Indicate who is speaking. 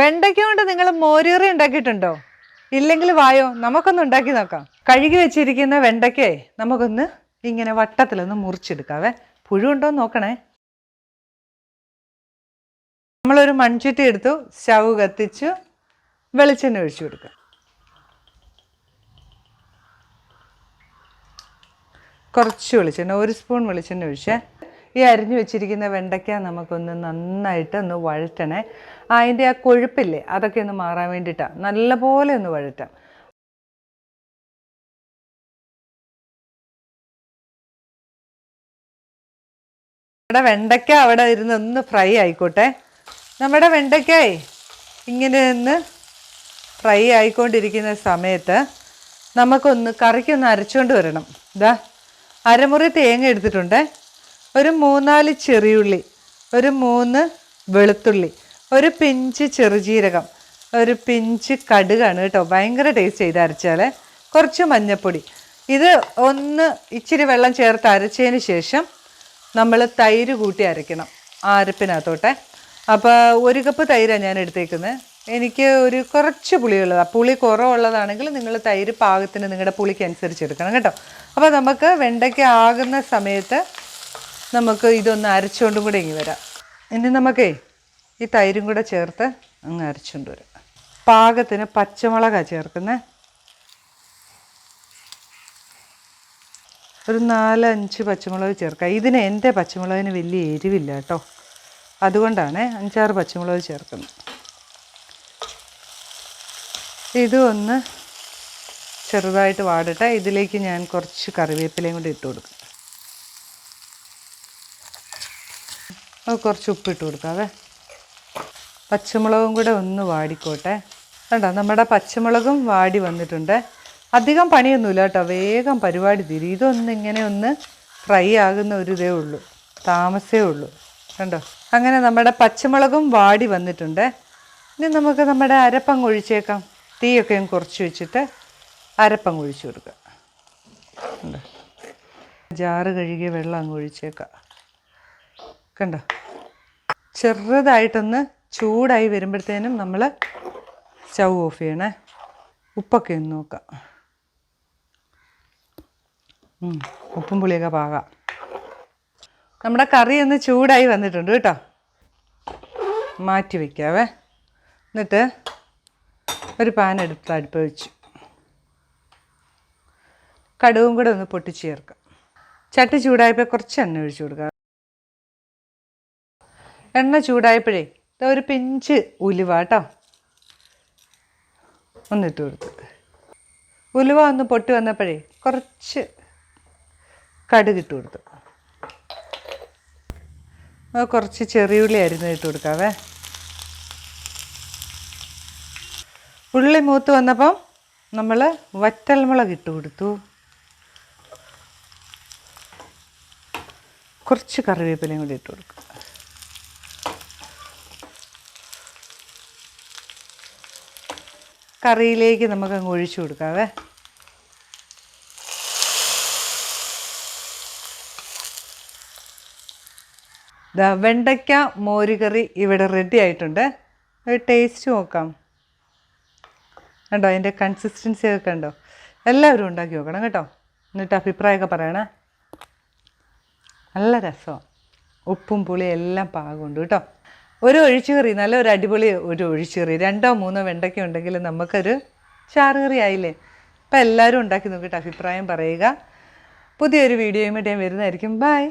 Speaker 1: വെണ്ടയ്ക്ക കൊണ്ട് നിങ്ങൾ മോരുകറി ഉണ്ടാക്കിയിട്ടുണ്ടോ? ഇല്ലെങ്കിൽ വായോ നമുക്കൊന്ന് ഉണ്ടാക്കി നോക്കാം. കഴുകി വെച്ചിരിക്കുന്ന വെണ്ടയ്ക്കേ നമുക്കൊന്ന് ഇങ്ങനെ വട്ടത്തിലൊന്ന് മുറിച്ചെടുക്കാവേ. പുഴുണ്ടോ നോക്കണേ. നമ്മളൊരു മൺചുറ്റി എടുത്തു സ്റ്റവ് കത്തിച്ചു വെളിച്ചെണ്ണ ഒഴിച്ചു കൊടുക്കുക. കുറച്ച് വെളിച്ചെണ്ണ ഒരു സ്പൂൺ വെളിച്ചെണ്ണ ഒഴിച്ചേ. ഈ അരിഞ്ഞു വെച്ചിരിക്കുന്ന വെണ്ടയ്ക്ക നമുക്കൊന്ന് നന്നായിട്ട് ഒന്ന് വഴറ്റണേ. അതിന്റെ ആ കൊഴുപ്പില്ലേ അതൊക്കെ ഒന്ന് മാറാൻ വേണ്ടിയിട്ടാണ് നല്ലപോലെ ഒന്ന് വഴറ്റാം. നമ്മുടെ വെണ്ടയ്ക്ക അവിടെ ഇരുന്ന് ഒന്ന് ഫ്രൈ ആയിക്കോട്ടെ. നമ്മുടെ വെണ്ടയ്ക്കായി ഇങ്ങനെ നിന്ന് ഫ്രൈ ആയിക്കൊണ്ടിരിക്കുന്ന സമയത്ത് നമുക്കൊന്ന് കറിക്കൊന്ന് അരച്ചുകൊണ്ട് വരണം. ഇതാ അരമുറി തേങ്ങ എടുത്തിട്ടുണ്ട്. ഒരു മൂന്നാൽ ചെറിയുള്ളി ഒരു മൂന്ന് വെളുത്തുള്ളി ഒരു പിഞ്ച് ചെറുജീരകം ഒരു പിഞ്ച് കടുകാണ് കേട്ടോ. ഭയങ്കര ടേസ്റ്റ് ചെയ്ത് അരച്ചാൽ കുറച്ച് മഞ്ഞൾപ്പൊടി ഇത് ഒന്ന് ഇച്ചിരി വെള്ളം ചേർത്ത് അരച്ചതിന് ശേഷം നമ്മൾ തൈര് കൂട്ടി അരയ്ക്കണം ആ അരപ്പിനകത്തോട്ടെ. അപ്പോൾ ഒരു കപ്പ് തൈരാണ് ഞാൻ എടുത്തേക്കുന്നത് എനിക്ക് ഒരു കുറച്ച് പുളിയുള്ളതാണ് പുളി കുറവുള്ളതാണെങ്കിൽ നിങ്ങൾ തൈര് പാകത്തിന് നിങ്ങളുടെ പുളിക്ക് അനുസരിച്ച് എടുക്കണം കേട്ടോ. അപ്പോൾ നമുക്ക് വെണ്ടയ്ക്ക ആകുന്ന സമയത്ത് നമുക്ക് ഇതൊന്ന് അരച്ചുകൊണ്ടും കൂടെ ഇങ്ങ് വരാം. ഇനി നമുക്കേ ഈ തൈരും കൂടെ ചേർത്ത് അങ്ങ് അരച്ചുകൊണ്ട് വരാം. പാകത്തിന് പച്ചമുളകാണ് ചേർക്കുന്നത് ഒരു നാലഞ്ച് പച്ചമുളക് ചേർക്കാം. ഇതിന് എന്റെ പച്ചമുളകിന് വലിയ എരിവില്ല കേട്ടോ. അതുകൊണ്ടാണ് അഞ്ചാറ് പച്ചമുളക് ചേർക്കുന്നത്. ഇത് ഒന്ന് ചെറുതായിട്ട് വാടട്ടെ ഇതിലേക്ക് ഞാൻ കുറച്ച് കറിവേപ്പിലയും കൂടി ഇട്ട് കൊടുക്കും. അത് കുറച്ച് ഉപ്പിട്ട് കൊടുക്കാവേ. പച്ചമുളകും കൂടെ ഒന്ന് വാടിക്കോട്ടെ. കണ്ടോ നമ്മുടെ പച്ചമുളകും വാടി വന്നിട്ടുണ്ട്. അധികം പണിയൊന്നുമില്ല കേട്ടോ. വേഗം പരിപാടി തീരും. ഇതൊന്ന് ഇങ്ങനെ ഒന്ന് ഫ്രൈ ആകുന്ന ഒരു ഇതേ ഉള്ളൂ. താമസേ ഉള്ളൂ. കണ്ടോ? അങ്ങനെ നമ്മുടെ പച്ചമുളകും വാടി വന്നിട്ടുണ്ട്. ഇനി നമുക്ക് നമ്മുടെ അരപ്പം കൊഴിച്ചേക്കാം. തീയൊക്കെ കുറച്ച് വെച്ചിട്ട് അരപ്പം കൊഴിച്ച് കൊടുക്കുക കണ്ടോ? ജാറ് കഴുകിയ വെള്ളം അങ്ങ് ഒഴിച്ചേക്കാം. കണ്ടോ? ചെറുതായിട്ടൊന്ന് ചൂടായി വരുമ്പോഴത്തേനും നമ്മൾ സ്റ്റൗ ഓഫ് ചെയ്യണേ. ഉപ്പൊക്കെ ഒന്ന് നോക്കാം. ഉപ്പും പുളിയൊക്കെ പാകാം. നമ്മുടെ കറി ഒന്ന് ചൂടായി വന്നിട്ടുണ്ട് കേട്ടോ. മാറ്റി വയ്ക്കാവേ എന്നിട്ട് ഒരു പാൻ എടുത്ത് അടുപ്പ് വെച്ചു. കടുവും കൂടെ ഒന്ന് പൊട്ടിച്ച് ചേർക്കാം. ചട്ടി ചൂടായപ്പോൾ കുറച്ച് എണ്ണ ഒഴിച്ചു കൊടുക്കുക എണ്ണ ചൂടായപ്പോഴേ ഇതാ ഒരു പിഞ്ച് ഉലുവ കേട്ടോ. ഒന്നിട്ട് കൊടുത്ത് ഉലുവ ഒന്ന് പൊട്ടി വന്നപ്പോഴേ കുറച്ച് കടുക് കടുകിട്ട് കൊടുത്തു. കുറച്ച് ചെറിയുള്ളി അരിഞ്ഞ് ഇട്ട് കൊടുക്കാവേ. ഉള്ളി മൂത്ത് വന്നപ്പം നമ്മൾ വറ്റൽമുളക് ഇട്ട് കൊടുത്തു. കുറച്ച് കറിവേപ്പിലയും കൂടി ഇട്ട് കൊടുക്കുക കറിയിലേക്ക് നമുക്ക് അങ്ങ് ഒഴിച്ചു കൊടുക്കാവേ. ദാ വെണ്ടയ്ക്ക മോരുകറി ഇവിടെ റെഡി ആയിട്ടുണ്ട്. ഒരു ടേസ്റ്റ് നോക്കാം. കണ്ടോ അതിന്റെ കൺസിസ്റ്റൻസി ഒക്കെ ഉണ്ടോ എല്ലാവരും ഉണ്ടാക്കി നോക്കണം കേട്ടോ. എന്നിട്ട് അഭിപ്രായമൊക്കെ പറയണേ. നല്ല രസമാണ് ഉപ്പും പുളിയും എല്ലാം പാകമുണ്ട് കേട്ടോ. ഒരു ഒഴിച്ചുകറി നല്ല ഒരു അടിപൊളി ഒരു ഒഴിച്ചുകറി. രണ്ടോ മൂന്നോ വെണ്ടയ്ക്ക ഉണ്ടെങ്കിൽ നമുക്കൊരു ചാറുകറി ആയില്ലേ? അപ്പം എല്ലാവരും ഉണ്ടാക്കി നോക്കിയിട്ട് അഭിപ്രായം പറയുക. പുതിയൊരു വീഡിയോയുമായിട്ട് ഞാൻ വരുന്നതായിരിക്കും. ബൈ